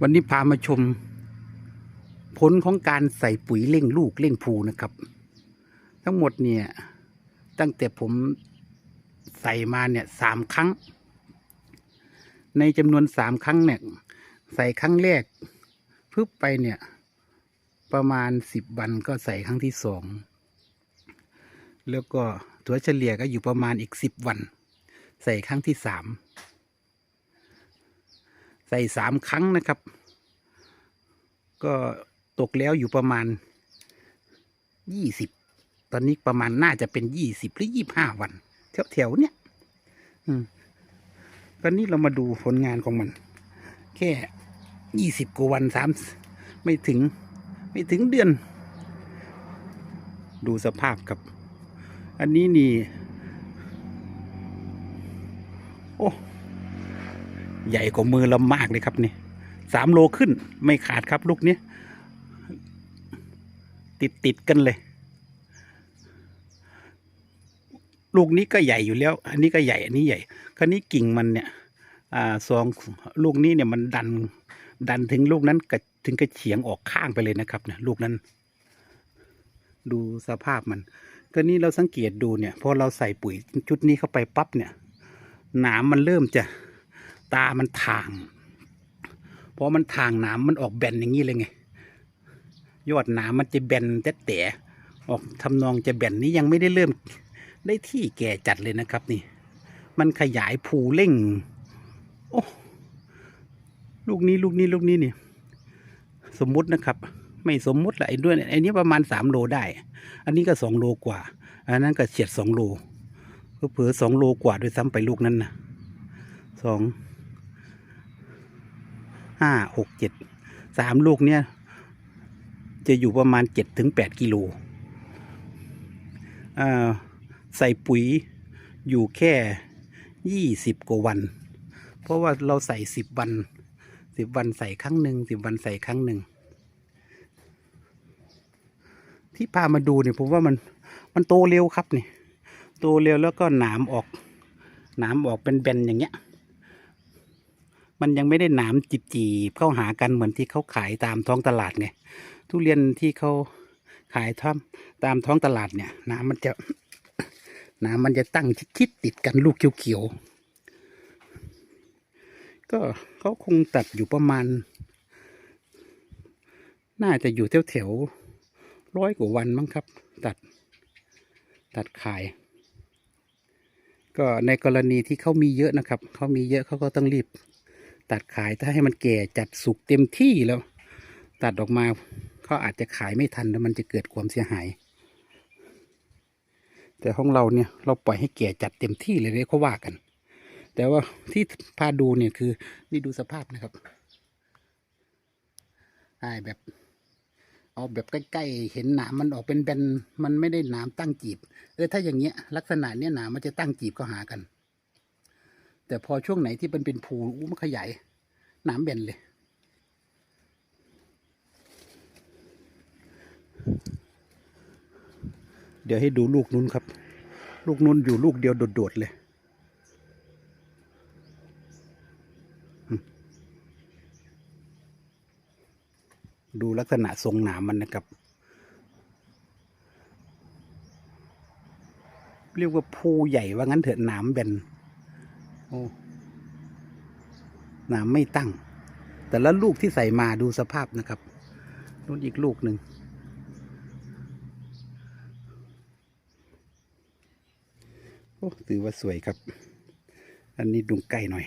วันนี้พามาชม ผลของการใส่ปุ๋ยเร่งลูกเร่งภูนะครับ ทั้งหมดเนี่ยตั้งแต่ผมใส่มาเนี่ยสามครั้ง ในจำนวนสามครั้งเนี่ยใส่ครั้งแรกพึบไปเนี่ย ประมาณสิบวันก็ใส่ครั้งที่สองแล้วก็ถัวเฉลี่ยก็อยู่ประมาณอีกสิบวัน ใส่ครั้งที่สาม ใส่สามครั้งนะครับ ก็ตกแล้วอยู่ประมาณยี่สิบตอนนี้ประมาณน่าจะเป็นยี่สิบหรือยี่ห้าวันแถวแถวๆเนี้ยอืมตอนนี้เรามาดูผลงานของมัน แค่ยี่สิบกว่าวันสามไม่ถึง ไม่ถึงเดือน ดูสภาพครับ อันนี้นี่ โอ้ ใหญ่กว่ามือเรามากเลยครับนี่สามโลขึ้นไม่ขาดครับลูกนี้ติดติดกันเลย ลูกนี้ก็ใหญ่อยู่แล้ว อันนี้ก็ใหญ่ อันนี้ใหญ่คราวนี้กิ่งมันเนี่ย อ่าสองลูกนี้เนี่ยมันดัน ดันถึงลูกนั้นกระถึงกระเฉียงออกข้างไปเลยนะครับเนี่ยลูกนั้น ดูสภาพมันก็นี้เราสังเกตดูเนี่ยพอเราใส่ปุ๋ยชุดนี้เข้าไปปั๊บเนี่ยหนามมันเริ่มจะ ตามันทางเพอมันทางหนามมันออกแบนอย่างนี้เลยไง ยอดหนามมันจะแบนแต่แต่ออกทำนองจะแบนนี้ยังไม่ได้เริ่มได้ที่แก่จัดเลยนะครับนี่ มันขยายภูเร่ง โอ้ลูกนี้ลูกนี้ลูกนี้นี่ สมมุตินะครับ ไม่สมมุติละไอ้ด้วยไอ้นี้ประมาณสามโลได้ อันนี้ก็สองโลกว่า อันนั้นก็เฉียดสองโลเผื่อสองโลกว่าด้วยซ้ำไปลูกนั้นนะสอง ห้าหกเจ็ดสามลูกเนี่ย จะอยู่ประมาณเจ็ดถึงแปดกิโลอ่าใส่ปุ๋ยอยู่แค่ยี่สิบกว่าวัน เพราะว่าเราใส่สิบวันสิบวันใส่ครั้งหนึ่งสิบวันใส่ครั้งหนึ่ง ที่พามาดูเนี่ยผมว่ามันมันโตเร็วครับนี่โตเร็วแล้วก็หนามออก หนามออกเป็นแบนอย่างเงี้ย มันยังไม่ได้หนามจีบจีบเข้าหากันเหมือนที่เขาขายตามท้องตลาดไงทุเรียนที่เขาขายท่ำตามท้องตลาดเนี่ยหนามมันจะหนามมันจะตั้งชิดๆติดกันลูกเขียวๆก็เขาคงตัดอยู่ประมาณ น่าจะอยู่แถวๆร้อยกว่าวันมั้งครับ ตัดตัดขาย ก็ในกรณีที่เขามีเยอะนะครับเขามีเยอะเขาก็ต้องรีบ ตัดขายถ้าให้มันแก่จัดสุกเต็มที่แล้ว ตัดออกมาเขาอาจจะขายไม่ทันแล้วมันจะเกิดความเสียหาย แต่ของเราเนี่ยเราปล่อยให้แก่จัดเต็มที่เลยเลยเขาว่ากัน แต่ว่าที่พาดูเนี่ยคือนี่ดูสภาพนะครับไอ้แบบเอาแบบใกล้ๆ เห็นหนามมันออกเป็นแบน มันไม่ได้หนามตั้งจีบ เออถ้าอย่างเงี้ยลักษณะเนี้ยหนามมันจะตั้งจีบก็หากัน แต่พอช่วงไหนที่มันเป็นภูอู้มันขยายหนามแบนเลย เดี๋ยวให้ดูลูกนู้นครับ ลูกนู้นอยู่ลูกเดียวโดด ๆ เลย ดูลักษณะทรงหนามมันนะครับ เรียกว่าภูใหญ่ว่างั้นเถอะหนามแบน หนามไม่ตั้ง แต่ละลูกที่ใส่มาดูสภาพนะครับนู่นอีกลูกหนึ่งโอ้ถือว่าสวยครับ อันนี้ดูใกล้หน่อย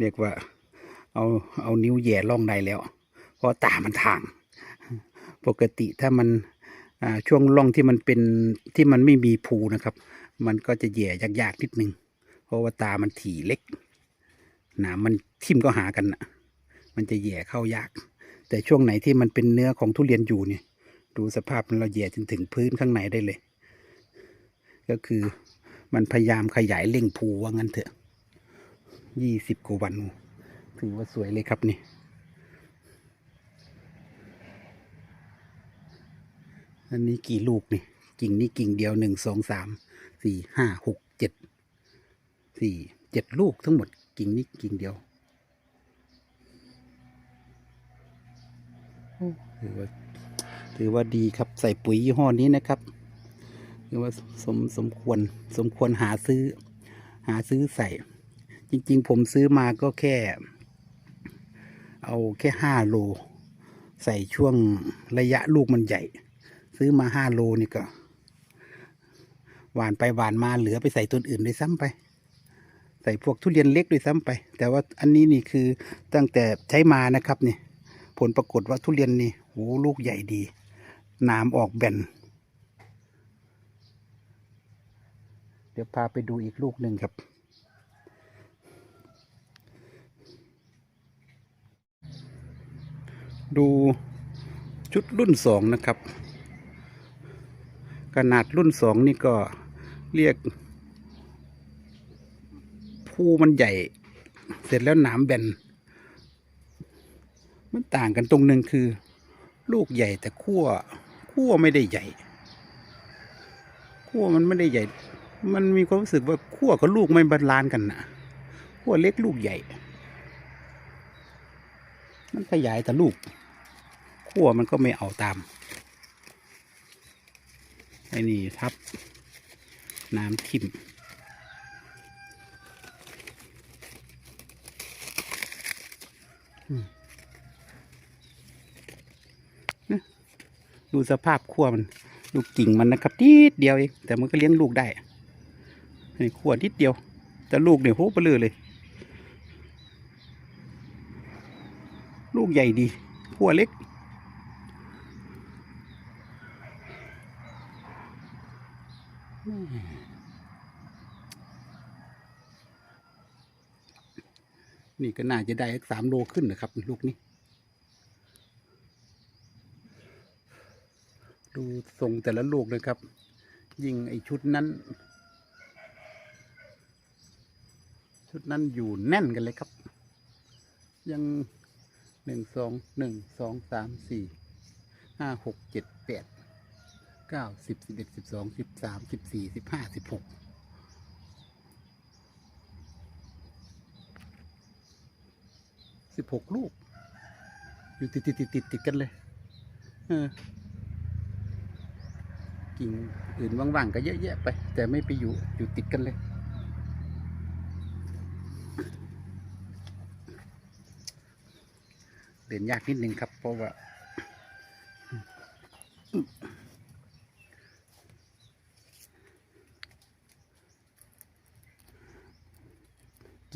เรียกว่า เอาเอานิ้วแย่ล่องได้แล้ว เพราะตามันทาง ปกติถ้ามันช่วงล่องที่มันเป็นที่มันไม่มีภูนะครับ มันก็จะแย่ยากๆนิดนึง เพราะว่าตามันถี่เล็กหนามมันทิ่มก็หากันนะมันจะแย่เข้ายาก แต่ช่วงไหนที่มันเป็นเนื้อของทุเรียนอยู่เนี่ย ดูสภาพมันเราแย่จนถึงพื้นข้างในได้เลย ก็คือมันพยายามขยายเล่งภูว่างั้นเถอะยี่สิบกว่าวัน ถือว่าสวยเลยครับนี่ อันนี้กี่ลูกนี่ กิ่งนี่กิ่งเดียวหนึ่งสองสามสี่ห้าหกเจ็ดสี่เจ็ดลูกทั้งหมดกิ่งนี้กิ่งเดียวถือว่าถือว่าดีครับใส่ปุ๋ยยี่ห้อนี้นะครับถือว่าสมสมควรสมควรหาซื้อ หาซื้อใส่ จริง ๆ ผมซื้อมาก็แค่ เอาแค่ห้าโล ใส่ช่วงระยะลูกมันใหญ่ ซื้อมาห้าโลนี่ก็ หวานไปหวานมาเหลือไปใส่ต้นอื่นด้วยซ้ำไป ใส่พวกทุเรียนเล็กด้วยซ้ำไป แต่ว่าอันนี้นี่คือตั้งแต่ใช้มานะครับนี่ผลปรากฏว่าทุเรียนนี่โหลูกใหญ่ดีหนามออกแบนเดี๋ยวพาไปดูอีกลูกหนึ่งครับ ดูชุดรุ่นสองนะครับ ขนาดรุ่นสองนี่ก็เรียกภูมันใหญ่ เสร็จแล้วหนามแบน มันต่างกันตรงหนึ่งคือ ลูกใหญ่แต่ขั้วขั้วไม่ได้ใหญ่ขั้วมันไม่ได้ใหญ่ มันมีความรู้สึกว่าขั้วกับลูกไม่บาลานกันนะขั้วเล็กลูกใหญ่ มันขยายแต่ลูก ขั้วมันก็ไม่เอาตามไอ้นี่ทับ น้ำทิ่มดูสภาพขั้วมัน ดูกิ่งมันนะครับนิดเดียวเองแต่มันก็เลี้ยงลูกได้นี่ขั้วนิดเดียว แต่ลูกเนี่ยโหเบลอเลย ลูกใหญ่ดีขั้วเล็ก นี่ก็น่าจะได้สามโลขึ้นนะครับ ลูกนี้ ดูทรงแต่ละลูกเลยครับ ยิ่งไอชุดนั้น ชุดนั้นอยู่แน่นกันเลยครับ ยังหนึ่งสองหนึ่งสองสามสี่ห้าหกเจ็ดแปด เก้าสิบสิบเอ็ดสิบสองสิบสามสิบสี่สิบห้าสิบหกสิบหกลูก อยู่ติดติดติดติดติดกันเลย เออกิ่งอื่นว่างๆก็เยอะแยะไป แต่ไม่ไปอยู่อยู่ติดกันเลย เดินยากนิดนึงครับ เพราะว่า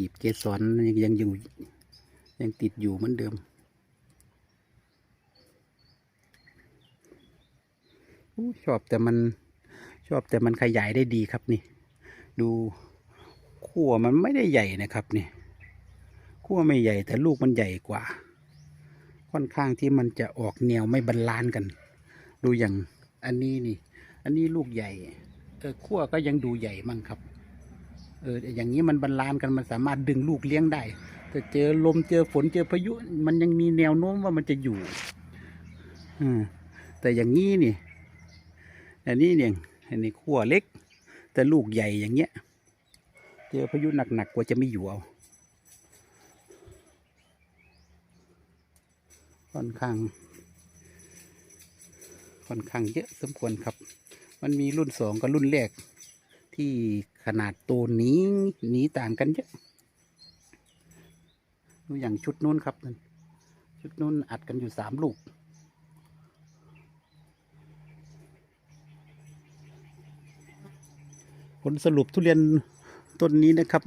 กีบเกสรยังยังอยู่ยังติดอยู่เหมือนเดิมชอบแต่มันชอบแต่มันขยายได้ดีครับนี่ ดูขั้วมันไม่ได้ใหญ่นะครับนี่ขั้วไม่ใหญ่แต่ลูกมันใหญ่กว่า ค่อนข้างที่มันจะออกแนวไม่บรรลานซ์กัน ดูอย่างอันนี้นี่ อันนี้ลูกใหญ่เออขั้วก็ยังดูใหญ่มั่งครับ เอออย่างนี้มันบรรลานกันมันสามารถดึงลูกเลี้ยงได้แต่เจอลมเจอฝนเจอพายุ มันยังมีแนวโน้มว่ามันจะอยู่อืแต่อย่างนี้นี่อันนี้เนี่ยอันนี้ขั้วเล็ก แต่ลูกใหญ่อย่างเงี้ย เจอพายุหนักๆกว่าจะไม่อยู่เอาค่อนข้าง ค่อนข้างเยอะสมควรครับ มันมีรุ่นสองกับรุ่นแรกที่ ขนาดตัวนี้หนีต่างกันเยอะดูอย่างชุดนู้นครับนั่นชุดนู้นอัดกันอยู่สามลูก ผลสรุปทุเรียนต้นนี้นะครับ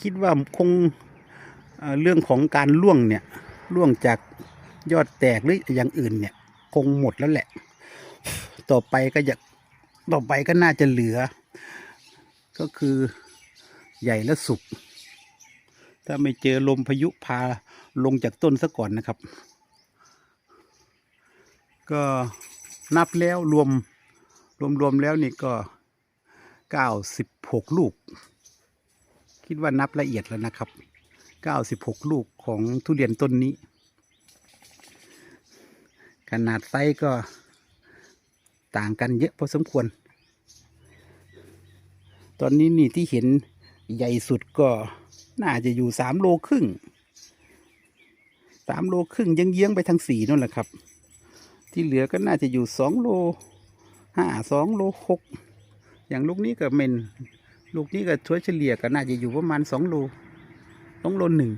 คิดว่าคงเรื่องของการล่วงเนี่ยล่วงจากยอดแตกหรืออย่างอื่นเนี่ย คงหมดแล้วแหละ ต่อไปก็จะต่อไปก็น่าจะเหลือ ก็คือใหญ่และสุก ถ้าไม่เจอลมพายุพาลงจากต้นซะก่อนนะครับ ก็นับแล้วรวมรวมรวมแล้วนี่ก็เก้าสิบหกลูก คิดว่านับละเอียดแล้วนะครับเก้าสิบหกลูกของทุเรียนต้นนี้ ขนาดไซส์ก็ต่างกันเยอะพอสมควร ตอนนี้นี่ที่เห็นใหญ่สุดก็น่าจะอยู่สามโลครึ่งสามโลครึ่งยังเยื้องไปทางสี่นั่นแหละครับ ที่เหลือก็น่าจะอยู่สองโลห้าสองโลหกอย่างลูกนี้ก็เมนลูกนี้ก็ช่วยเฉลี่ยก็น่าจะอยู่ประมาณสองโลสองโลหนึ่ง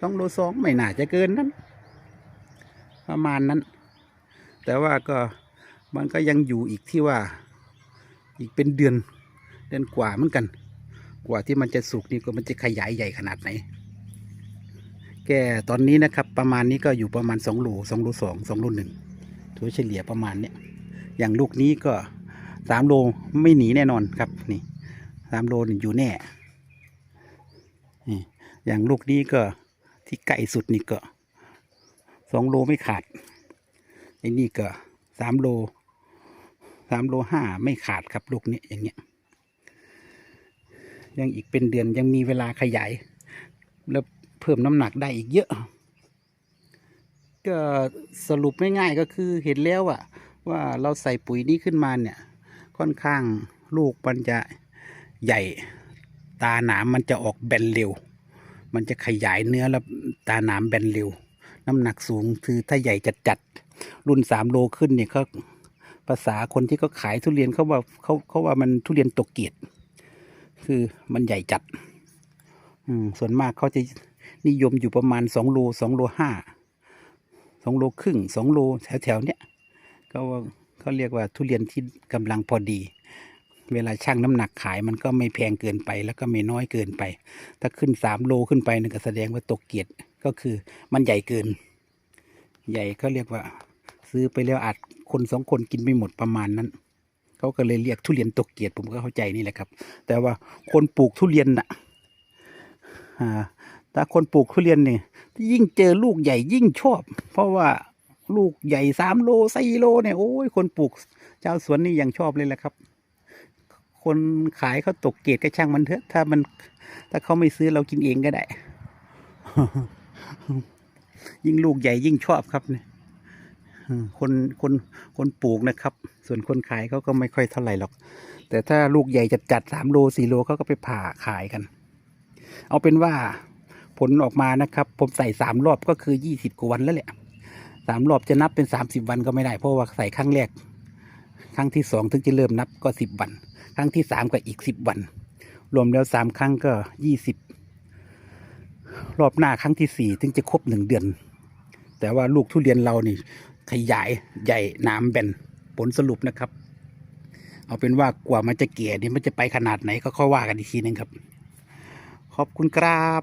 สองโลสองไม่น่าจะเกินนั้น ประมาณนั้น แต่ว่าก็มันก็ยังอยู่อีกที่ว่าอีกเป็นเดือน เดือนกว่าเหมือนกัน กว่าที่มันจะสุกนี่ก็มันจะขยายใหญ่ขนาดไหน แกตอนนี้นะครับ ประมาณนี้ก็อยู่ประมาณสองโลสองโลสองสองโลหนึ่งถัวเฉลี่ยประมาณเนี้ยอย่างลูกนี้ก็สามโลไม่หนีแน่นอนครับนี่สามโลนี่อยู่แน่นี่อย่างลูกนี้ก็ที่ไก่สุดนี่ก็สองโลไม่ขาดไอ้นี่ก็สามโลสามโลห้าไม่ขาดครับลูกนี้อย่างเงี้ย ยังอีกเป็นเดือนยังมีเวลาขยาย แล้วเพิ่มน้ำหนักได้อีกเยอะ ก็สรุปง่ายๆก็คือเห็นแล้วอะว่าเราใส่ปุ๋ยนี้ขึ้นมาเนี่ย ค่อนข้างลูกมันจะใหญ่ตาหนามมันจะออกแบนเร็ว มันจะขยายเนื้อแล้วตาหนามแบนเร็ว น้ำหนักสูงคือถ้าใหญ่จัดจัดรุ่นสามโลขึ้นเนี่ยเขาภาษาคนที่เขาขายทุเรียนเขาว่าเขาเขาว่ามันทุเรียนตกเกียรติ คือมันใหญ่จัด อืมส่วนมากเขาจะนิยมอยู่ประมาณสองโลสองโลห้าสองโลครึ่งสองโลแถวแถวๆเนี้ยก็ว่าเขาเรียกว่าทุเรียนที่กำลังพอดี เวลาชั่งน้ำหนักขายมันก็ไม่แพงเกินไป แล้วก็ไม่น้อยเกินไป ถ้าขึ้นสามโลขึ้นไปนั่นก็แสดงว่าตกเกียรติก็คือมันใหญ่เกิน ใหญ่เขาเรียกว่า ซื้อไปแล้วอาจคนสองคนกินไม่หมดประมาณนั้น เขาก็เลยเรียกทุเรียนตกเกียรติผมก็เข้าใจนี่แหละครับ แต่ว่าคนปลูกทุเรียนน่ะถ้าคนปลูกทุเรียนเนี่ยยิ่งเจอลูกใหญ่ยิ่งชอบ เพราะว่าลูกใหญ่สามโลสี่โลเนี่ยโอ้ยคนปลูกเจ้าสวนนี่ยังชอบเลยแหละครับ คนขายเขาตกเกรดก็ช่างมันเถอะ ถ้ามัน ถ้าเขาไม่ซื้อเรากินเองก็ได้ ยิ่งลูกใหญ่ยิ่งชอบครับเนี่ย คนคนคนปลูกนะครับ ส่วนคนขายเขาก็ไม่ค่อยเท่าไหร่หรอก แต่ถ้าลูกใหญ่จัดจัดสามโลสี่โลเขาก็ไปผ่าขายกัน เอาเป็นว่าผลออกมานะครับ ผมใส่สามรอบก็คือยี่สิบกว่าวันแล้วแหละสามรอบจะนับเป็นสามสิบวันก็ไม่ได้ เพราะว่าใส่ครั้งแรก ครั้งที่สองถึงจะเริ่มนับก็สิบวัน ครั้งที่สามก็อีกสิบวัน รวมแล้วสามครั้งก็ยี่สิบรอบหน้าครั้งที่สี่ถึงจะครบหนึ่งเดือน แต่ว่าลูกทุเรียนเรานี่ ขยายใหญ่น้ำแบนผลสรุปนะครับ เอาเป็นว่ากว่ามันจะเกี่ยนี่มันจะไปขนาดไหนก็ค่อยว่ากันอีกทีหนึงครับ ขอบคุณครับ